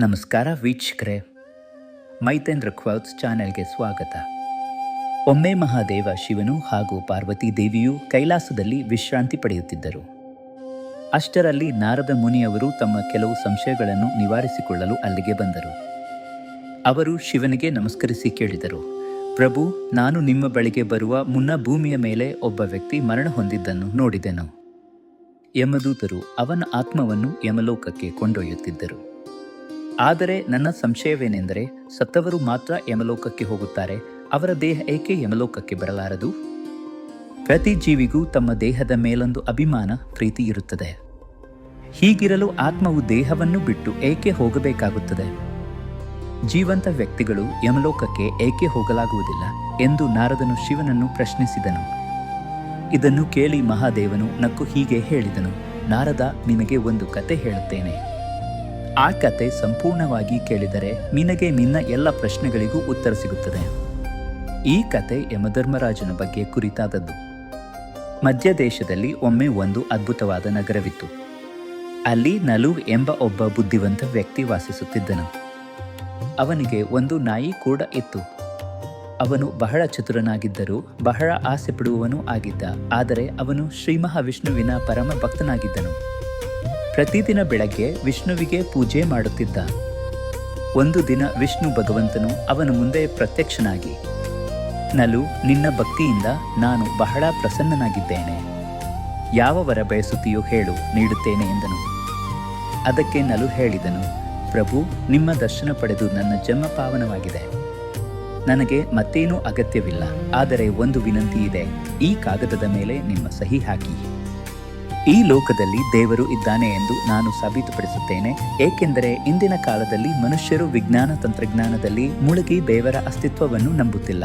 ನಮಸ್ಕಾರ ವೀಕ್ಷಕರೇ. ಮೈತೇಂದ್ರ ಕ್ವೌತ್ಸ್ ಚಾನೆಲ್ಗೆ ಸ್ವಾಗತ. ಒಮ್ಮೆ ಮಹಾದೇವ ಶಿವನು ಹಾಗೂ ಪಾರ್ವತಿ ದೇವಿಯು ಕೈಲಾಸದಲ್ಲಿ ವಿಶ್ರಾಂತಿ ಪಡೆಯುತ್ತಿದ್ದರು. ಅಷ್ಟರಲ್ಲಿ ನಾರದ ಮುನಿಯವರು ತಮ್ಮ ಕೆಲವು ಸಂಶಯಗಳನ್ನು ನಿವಾರಿಸಿಕೊಳ್ಳಲು ಅಲ್ಲಿಗೆ ಬಂದರು. ಅವರು ಶಿವನಿಗೆ ನಮಸ್ಕರಿಸಿ ಕೇಳಿದರು, ಪ್ರಭು, ನಾನು ನಿಮ್ಮ ಬಳಿಗೆ ಬರುವ ಮುನ್ನ ಭೂಮಿಯ ಮೇಲೆ ಒಬ್ಬ ವ್ಯಕ್ತಿ ಮರಣ ಹೊಂದಿದ್ದನ್ನು ನೋಡಿದೆನು. ಯಮದೂತರು ಅವನ ಆತ್ಮವನ್ನು ಯಮಲೋಕಕ್ಕೆ ಕೊಂಡೊಯ್ಯುತ್ತಿದ್ದರು. ಆದರೆ ನನ್ನ ಸಂಶಯವೇನೆಂದರೆ ಸತ್ತವರು ಮಾತ್ರ ಯಮಲೋಕಕ್ಕೆ ಹೋಗುತ್ತಾರೆ, ಅವರ ದೇಹ ಏಕೆ ಯಮಲೋಕಕ್ಕೆ ಬರಲಾರದು? ಪ್ರತಿ ಜೀವಿಗೂ ತಮ್ಮ ದೇಹದ ಮೇಲೊಂದು ಅಭಿಮಾನ, ಪ್ರೀತಿ ಇರುತ್ತದೆ. ಹೀಗಿರಲು ಆತ್ಮವು ದೇಹವನ್ನು ಬಿಟ್ಟು ಏಕೆ ಹೋಗಬೇಕಾಗುತ್ತದೆ? ಜೀವಂತ ವ್ಯಕ್ತಿಗಳು ಯಮಲೋಕಕ್ಕೆ ಏಕೆ ಹೋಗಲಾಗುವುದಿಲ್ಲ ಎಂದು ನಾರದನು ಶಿವನನ್ನು ಪ್ರಶ್ನಿಸಿದನು. ಇದನ್ನು ಕೇಳಿ ಮಹಾದೇವನು ನಕ್ಕು ಹೀಗೆ ಹೇಳಿದನು, ನಾರದ, ನಿನಗೆ ಒಂದು ಕತೆ ಹೇಳುತ್ತೇನೆ. ಆ ಕತೆ ಸಂಪೂರ್ಣವಾಗಿ ಕೇಳಿದರೆ ನಿನಗೆ ನಿನ್ನ ಎಲ್ಲ ಪ್ರಶ್ನೆಗಳಿಗೂ ಉತ್ತರ ಸಿಗುತ್ತದೆ. ಈ ಕತೆ ಯಮಧರ್ಮರಾಜನ ಬಗ್ಗೆ ಕುರಿತಾದದ್ದು. ಮಧ್ಯ ದೇಶದಲ್ಲಿ ಒಮ್ಮೆ ಒಂದು ಅದ್ಭುತವಾದ ನಗರವಿತ್ತು. ಅಲ್ಲಿ ನಲು ಎಂಬ ಒಬ್ಬ ಬುದ್ಧಿವಂತ ವ್ಯಕ್ತಿ ವಾಸಿಸುತ್ತಿದ್ದನು. ಅವನಿಗೆ ಒಂದು ನಾಯಿ ಕೂಡ ಇತ್ತು. ಅವನು ಬಹಳ ಚತುರನಾಗಿದ್ದರೂ ಬಹಳ ಆಸೆ ಪಡುವವನೂ ಆಗಿದ್ದ, ಆದರೆ ಅವನು ಶ್ರೀ ಮಹಾವಿಷ್ಣುವಿನ ಪರಮ ಭಕ್ತನಾಗಿದ್ದನು. ಪ್ರತಿದಿನ ಬೆಳಗ್ಗೆ ವಿಷ್ಣುವಿಗೆ ಪೂಜೆ ಮಾಡುತ್ತಿದ್ದ. ಒಂದು ದಿನ ವಿಷ್ಣು ಭಗವಂತನು ಅವನ ಮುಂದೆ ಪ್ರತ್ಯಕ್ಷನಾಗಿ, ನಲು, ನಿನ್ನ ಭಕ್ತಿಯಿಂದ ನಾನು ಬಹಳ ಪ್ರಸನ್ನನಾಗಿದ್ದೇನೆ. ಯಾವ ವರ ಬಯಸುತ್ತೀಯೋ ಹೇಳು, ನೀಡುತ್ತೇನೆ ಎಂದನು. ಅದಕ್ಕೆ ನಲು ಹೇಳಿದನು, ಪ್ರಭು, ನಿಮ್ಮ ದರ್ಶನ ಪಡೆದು ನನ್ನ ಜನ್ಮ ಪಾವನವಾಗಿದೆ. ನನಗೆ ಮತ್ತೇನೂ ಅಗತ್ಯವಿಲ್ಲ, ಆದರೆ ಒಂದು ವಿನಂತಿ ಇದೆ, ಈ ಕಾಗದದ ಮೇಲೆ ನಿಮ್ಮ ಸಹಿ ಹಾಕಿ. ಈ ಲೋಕದಲ್ಲಿ ದೇವರು ಇದ್ದಾನೆ ಎಂದು ನಾನು ಸಾಬೀತುಪಡಿಸುತ್ತೇನೆ. ಏಕೆಂದರೆ ಇಂದಿನ ಕಾಲದಲ್ಲಿ ಮನುಷ್ಯರು ವಿಜ್ಞಾನ ತಂತ್ರಜ್ಞಾನದಲ್ಲಿ ಮುಳುಗಿ ದೇವರ ಅಸ್ತಿತ್ವವನ್ನು ನಂಬುತ್ತಿಲ್ಲ.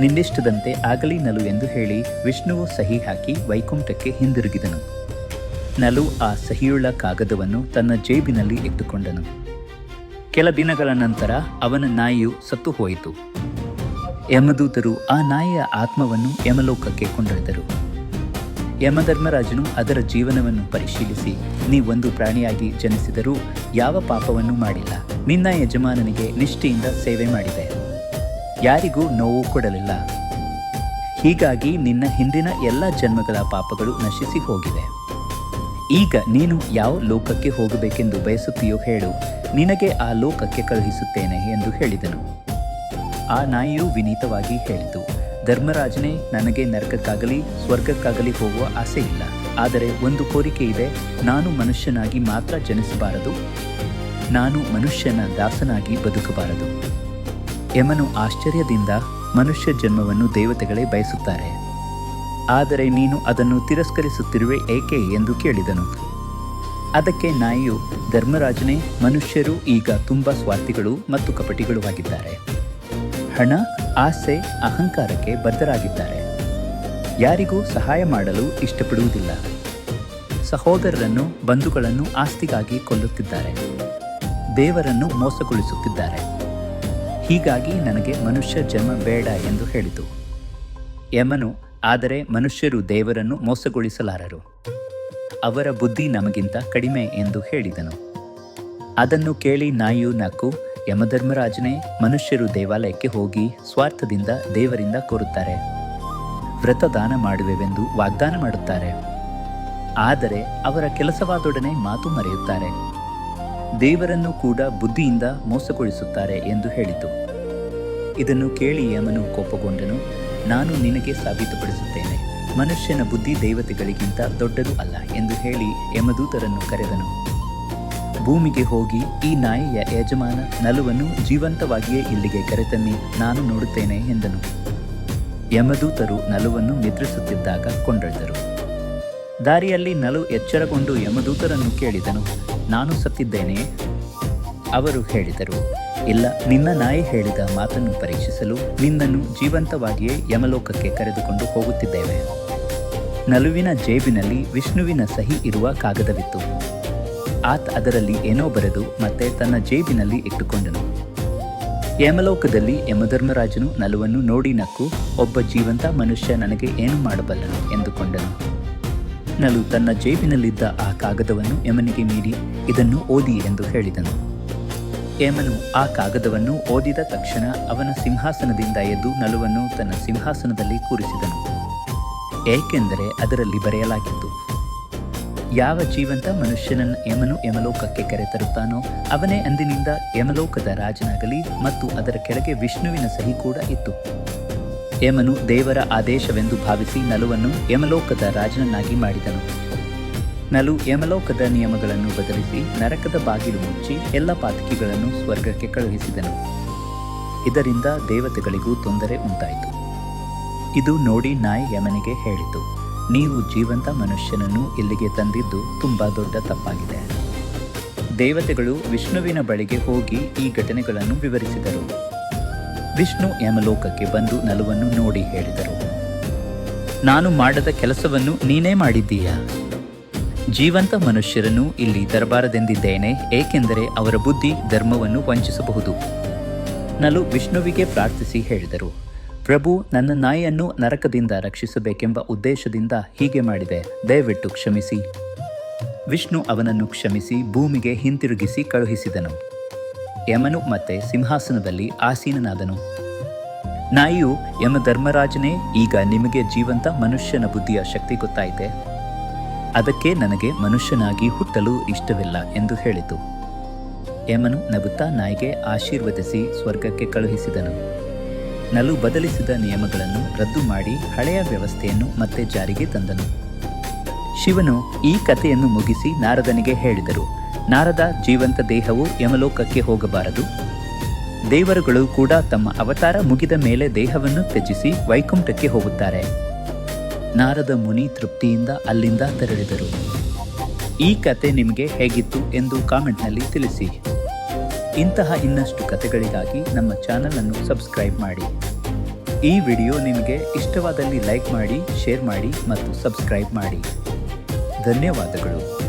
ನಿನ್ನಿಷ್ಟದಂತೆ ಆಗಲಿ ನಲು ಎಂದು ಹೇಳಿ ವಿಷ್ಣುವು ಸಹಿ ಹಾಕಿ ವೈಕುಂಠಕ್ಕೆ ಹಿಂದಿರುಗಿದನು. ನಲು ಆ ಸಹಿಯುಳ್ಳ ಕಾಗದವನ್ನು ತನ್ನ ಜೇಬಿನಲ್ಲಿ ಇಟ್ಟುಕೊಂಡನು. ಕೆಲ ದಿನಗಳ ನಂತರ ಅವನ ನಾಯಿಯು ಸತ್ತು ಹೋಯಿತು. ಯಮದೂತರು ಆ ನಾಯಿಯ ಆತ್ಮವನ್ನು ಯಮಲೋಕಕ್ಕೆ ಕೊಂಡೊಯ್ದರು. ಯಮಧರ್ಮರಾಜನು ಅದರ ಜೀವನವನ್ನು ಪರಿಶೀಲಿಸಿ ನೀ ಒಂದು ಪ್ರಾಣಿಯಾಗಿ ಜನಿಸಿದರೂ ಯಾವ ಪಾಪವನ್ನು ಮಾಡಿಲ್ಲ. ನಿನ್ನ ಯಜಮಾನನಿಗೆ ನಿಷ್ಠೆಯಿಂದ ಸೇವೆ ಮಾಡಿದೆ. ಯಾರಿಗೂ ನೋವು ಕೊಡಲಿಲ್ಲ. ಹೀಗಾಗಿ ನಿನ್ನ ಹಿಂದಿನ ಎಲ್ಲ ಜನ್ಮಗಳ ಪಾಪಗಳು ನಶಿಸಿ ಹೋಗಿವೆ. ಈಗ ನೀನು ಯಾವ ಲೋಕಕ್ಕೆ ಹೋಗಬೇಕೆಂದು ಬಯಸುತ್ತೀಯೋ ಹೇಳು. ನಿನಗೆ ಆ ಲೋಕಕ್ಕೆ ಕಳುಹಿಸುತ್ತೇನೆ ಎಂದು ಹೇಳಿದನು. ಆ ನಾಯಿಯು ವಿನೀತವಾಗಿ ಹೇಳಿತು. ಧರ್ಮರಾಜನೇ ನನಗೆ ನರಕಕ್ಕಾಗಲಿ, ಸ್ವರ್ಗಕ್ಕಾಗಲಿ ಹೋಗುವ ಆಸೆ ಇಲ್ಲ. ಆದರೆ ಒಂದು ಕೋರಿಕೆ ಇದೆ, ನಾನು ಮನುಷ್ಯನಾಗಿ ಮಾತ್ರ ಜನಿಸಬಾರದು, ನಾನು ಮನುಷ್ಯನ ದಾಸನಾಗಿ ಬದುಕಬಾರದು. ಯಮನು ಆಶ್ಚರ್ಯದಿಂದ ಮನುಷ್ಯ ಜನ್ಮವನ್ನು ದೇವತೆಗಳೇ ಬಯಸುತ್ತಾರೆ. ಆದರೆ ನೀನು ಅದನ್ನು ತಿರಸ್ಕರಿಸುತ್ತಿರುವೆ ಏಕೆ ಎಂದು ಕೇಳಿದನು. ಅದಕ್ಕೆ ನಾಯಿಯು, ಧರ್ಮರಾಜನೇ ಮನುಷ್ಯರು ಈಗ ತುಂಬ ಸ್ವಾರ್ಥಿಗಳು ಮತ್ತು ಕಪಟಿಗಳು ಆಗಿದ್ದಾರೆ. ಹಣ, ಆಸೆ, ಅಹಂಕಾರಕ್ಕೆ ಬದ್ಧರಾಗಿದ್ದಾರೆ. ಯಾರಿಗೂ ಸಹಾಯ ಮಾಡಲು ಇಷ್ಟಪಡುವುದಿಲ್ಲ. ಸಹೋದರರನ್ನು, ಬಂಧುಗಳನ್ನು ಆಸ್ತಿಗಾಗಿ ಕೊಲ್ಲುತ್ತಿದ್ದಾರೆ. ದೇವರನ್ನು ಮೋಸಗೊಳಿಸುತ್ತಿದ್ದಾರೆ. ಹೀಗಾಗಿ ನನಗೆ ಮನುಷ್ಯ ಜನ್ಮ ಬೇಡ ಎಂದು ಹೇಳಿತು. ಯಮನು, ಆದರೆ ಮನುಷ್ಯರು ದೇವರನ್ನು ಮೋಸಗೊಳಿಸಲಾರರು. ಅವರ ಬುದ್ಧಿ ನಮಗಿಂತ ಕಡಿಮೆ ಎಂದು ಹೇಳಿದನು. ಅದನ್ನು ಕೇಳಿ ನಾಯಿಯು ನಕ್ಕು ಯಮಧರ್ಮರಾಜನೇ ಮನುಷ್ಯರು ದೇವಾಲಯಕ್ಕೆ ಹೋಗಿ ಸ್ವಾರ್ಥದಿಂದ ದೇವರಿಂದ ಕೋರುತ್ತಾರೆ. ವ್ರತದಾನ ಮಾಡುವೆವೆಂದು ವಾಗ್ದಾನ ಮಾಡುತ್ತಾರೆ. ಆದರೆ ಅವರ ಕೆಲಸವಾದೊಡನೆ ಮಾತು ಮರೆಯುತ್ತಾರೆ. ದೇವರನ್ನು ಕೂಡ ಬುದ್ಧಿಯಿಂದ ಮೋಸಗೊಳಿಸುತ್ತಾರೆ ಎಂದು ಹೇಳಿತು. ಇದನ್ನು ಕೇಳಿ ಯಮನು ಕೋಪಗೊಂಡನು, ನಾನು ನಿನಗೆ ಸಾಬೀತುಪಡಿಸುತ್ತೇನೆ. ಮನುಷ್ಯನ ಬುದ್ಧಿ ದೇವತೆಗಳಿಗಿಂತ ದೊಡ್ಡದು ಅಲ್ಲ ಎಂದು ಹೇಳಿ ಯಮದೂತರನ್ನು ಕರೆದನು. ಭೂಮಿಗೆ ಹೋಗಿ ಈ ನಾಯಿಯ ಯಜಮಾನ ನಲುವನ್ನು ಜೀವಂತವಾಗಿಯೇ ಇಲ್ಲಿಗೆ ಕರೆತನ್ನಿ, ನಾನು ನೋಡುತ್ತೇನೆ ಎಂದನು. ಯಮದೂತರು ನಲುವನ್ನು ನಿದ್ರಿಸುತ್ತಿದ್ದಾಗ ಕೊಂಡೊಯ್ದರು. ದಾರಿಯಲ್ಲಿ ನಲು ಎಚ್ಚರಗೊಂಡು ಯಮದೂತರನ್ನು ಕೇಳಿದನು, ನಾನು ಸತ್ತಿದ್ದೇನೆ? ಅವರು ಹೇಳಿದರು, ಇಲ್ಲ, ನಿನ್ನ ನಾಯಿ ಹೇಳಿದ ಮಾತನ್ನು ಪರೀಕ್ಷಿಸಲು ನಿನ್ನನ್ನು ಜೀವಂತವಾಗಿಯೇ ಯಮಲೋಕಕ್ಕೆ ಕರೆದುಕೊಂಡು ಹೋಗುತ್ತಿದ್ದೇವೆ. ನಲುವಿನ ಜೇಬಿನಲ್ಲಿ ವಿಷ್ಣುವಿನ ಸಹಿ ಇರುವ ಕಾಗದವಿತ್ತು. ಆತ ಅದರಲ್ಲಿ ಏನೋ ಬರೆದು ಮತ್ತೆ ತನ್ನ ಜೇಬಿನಲ್ಲಿ ಇಟ್ಟುಕೊಂಡನು. ಯಮಲೋಕದಲ್ಲಿ ಯಮಧರ್ಮರಾಜನು ನಲುವನ್ನು ನೋಡಿ ನಕ್ಕು, ಒಬ್ಬ ಜೀವಂತ ಮನುಷ್ಯ ನನಗೆ ಏನು ಮಾಡಬಲ್ಲನು ಎಂದುಕೊಂಡನು. ನಲು ತನ್ನ ಜೇಬಿನಲ್ಲಿದ್ದ ಆ ಕಾಗದವನ್ನು ಯಮನಿಗೆ ನೀಡಿ ಇದನ್ನು ಓದಿ ಎಂದು ಹೇಳಿದನು. ಯಮನು ಆ ಕಾಗದವನ್ನು ಓದಿದ ತಕ್ಷಣ ಅವನ ಸಿಂಹಾಸನದಿಂದ ಎದ್ದು ನಲುವನ್ನು ತನ್ನ ಸಿಂಹಾಸನದಲ್ಲಿ ಕೂರಿಸಿದನು. ಏಕೆಂದರೆ ಅದರಲ್ಲಿ ಬರೆಯಲಾಗಿತ್ತು ಯಾವ ಜೀವಂತ ಮನುಷ್ಯನನ್ನು ಯಮನು ಯಮಲೋಕಕ್ಕೆ ಕರೆತರುತ್ತಾನೋ ಅವನೇ ಅಂದಿನಿಂದ ಯಮಲೋಕದ ರಾಜನಾಗಲಿ ಮತ್ತು ಅದರ ಕೆಳಗೆ ವಿಷ್ಣುವಿನ ಸಹಿ ಕೂಡ ಇತ್ತು. ಯಮನು ದೇವರ ಆದೇಶವೆಂದು ಭಾವಿಸಿ ನಲುವನ್ನು ಯಮಲೋಕದ ರಾಜನನ್ನಾಗಿ ಮಾಡಿದನು. ನಲು ಯಮಲೋಕದ ನಿಯಮಗಳನ್ನು ಬದಲಿಸಿ ನರಕದ ಬಾಗಿಲು ಮುಚ್ಚಿ ಎಲ್ಲ ಪಾತಕಿಗಳನ್ನು ಸ್ವರ್ಗಕ್ಕೆ ಕಳುಹಿಸಿದನು. ಇದರಿಂದ ದೇವತೆಗಳಿಗೂ ತೊಂದರೆ ಉಂಟಾಯಿತು. ಇದು ನೋಡಿ ನಾಯಿ ಯಮನಿಗೆ ಹೇಳಿತು. ನೀವು ಜೀವಂತ ಮನುಷ್ಯನನ್ನು ಇಲ್ಲಿಗೆ ತಂದಿದ್ದು ತುಂಬಾ ದೊಡ್ಡ ತಪ್ಪಾಗಿದೆ. ದೇವತೆಗಳು ವಿಷ್ಣುವಿನ ಬಳಿಗೆ ಹೋಗಿ ಈ ಘಟನೆಗಳನ್ನು ವಿವರಿಸಿದರು. ವಿಷ್ಣು ಯಮಲೋಕಕ್ಕೆ ಬಂದು ನಲುವನ್ನು ನೋಡಿ ಹೇಳಿದರು. ನಾನು ಮಾಡದ ಕೆಲಸವನ್ನು ನೀನೇ ಮಾಡಿದ್ದೀಯಾ? ಜೀವಂತ ಮನುಷ್ಯರನ್ನು ಇಲ್ಲಿ ತರಬಾರದೆಂದಿದ್ದೇನೆ, ಏಕೆಂದರೆ ಅವರ ಬುದ್ಧಿ ಧರ್ಮವನ್ನು ವಂಚಿಸಬಹುದು. ನಲು ವಿಷ್ಣುವಿಗೆ ಪ್ರಾರ್ಥಿಸಿ ಹೇಳಿದರು. ಪ್ರಭು ನನ್ನ ನಾಯಿಯನ್ನು ನರಕದಿಂದ ರಕ್ಷಿಸಬೇಕೆಂಬ ಉದ್ದೇಶದಿಂದ ಹೀಗೆ ಮಾಡಿದೆ. ದಯವಿಟ್ಟು ಕ್ಷಮಿಸಿ. ವಿಷ್ಣು ಅವನನ್ನು ಕ್ಷಮಿಸಿ ಭೂಮಿಗೆ ಹಿಂತಿರುಗಿಸಿ ಕಳುಹಿಸಿದನು. ಯಮನು ಮತ್ತೆ ಸಿಂಹಾಸನದಲ್ಲಿ ಆಸೀನನಾದನು. ನಾಯಿಯು ಯಮ ಧರ್ಮರಾಜನೇ ಈಗ ನಿಮಗೆ ಜೀವಂತ ಮನುಷ್ಯನ ಬುದ್ಧಿಯ ಶಕ್ತಿ ಗೊತ್ತಾಯಿತೆ. ಅದಕ್ಕೆ ನನಗೆ ಮನುಷ್ಯನಾಗಿ ಹುಟ್ಟಲು ಇಷ್ಟವಿಲ್ಲ ಎಂದು ಹೇಳಿತು. ಯಮನು ನಗುತ್ತಾ ನಾಯಿಗೆ ಆಶೀರ್ವದಿಸಿ ಸ್ವರ್ಗಕ್ಕೆ ಕಳುಹಿಸಿದನು. ನಲು ಬದಲಿಸಿದ ನಿಯಮಗಳನ್ನು ರದ್ದು ಮಾಡಿ ಹಳೆಯ ವ್ಯವಸ್ಥೆಯನ್ನು ಮತ್ತೆ ಜಾರಿಗೆ ತಂದನು. ಶಿವನು ಈ ಕಥೆಯನ್ನು ಮುಗಿಸಿ ನಾರದನಿಗೆ ಹೇಳಿದರು, ನಾರದ ಜೀವಂತ ದೇಹವು ಯಮಲೋಕಕ್ಕೆ ಹೋಗಬಾರದು. ದೇವರುಗಳು ಕೂಡ ತಮ್ಮ ಅವತಾರ ಮುಗಿದ ಮೇಲೆ ದೇಹವನ್ನು ತ್ಯಜಿಸಿ ವೈಕುಂಠಕ್ಕೆ ಹೋಗುತ್ತಾರೆ. ನಾರದ ಮುನಿ ತೃಪ್ತಿಯಿಂದ ಅಲ್ಲಿಂದ ತೆರಳಿದರು. ಈ ಕತೆ ನಿಮಗೆ ಹೇಗಿತ್ತು ಎಂದು ಕಾಮೆಂಟ್ನಲ್ಲಿ ತಿಳಿಸಿ. ಇಂತಹ ಇನ್ನಷ್ಟು ಕಥೆಗಳಿಗಾಗಿ ನಮ್ಮ ಚಾನಲನ್ನು ಸಬ್ಸ್ಕ್ರೈಬ್ ಮಾಡಿ. ಈ ವಿಡಿಯೋ ನಿಮಗೆ ಇಷ್ಟವಾದಲ್ಲಿ ಲೈಕ್ ಮಾಡಿ, ಶೇರ್ ಮಾಡಿ ಮತ್ತು ಸಬ್ಸ್ಕ್ರೈಬ್ ಮಾಡಿ. ಧನ್ಯವಾದಗಳು.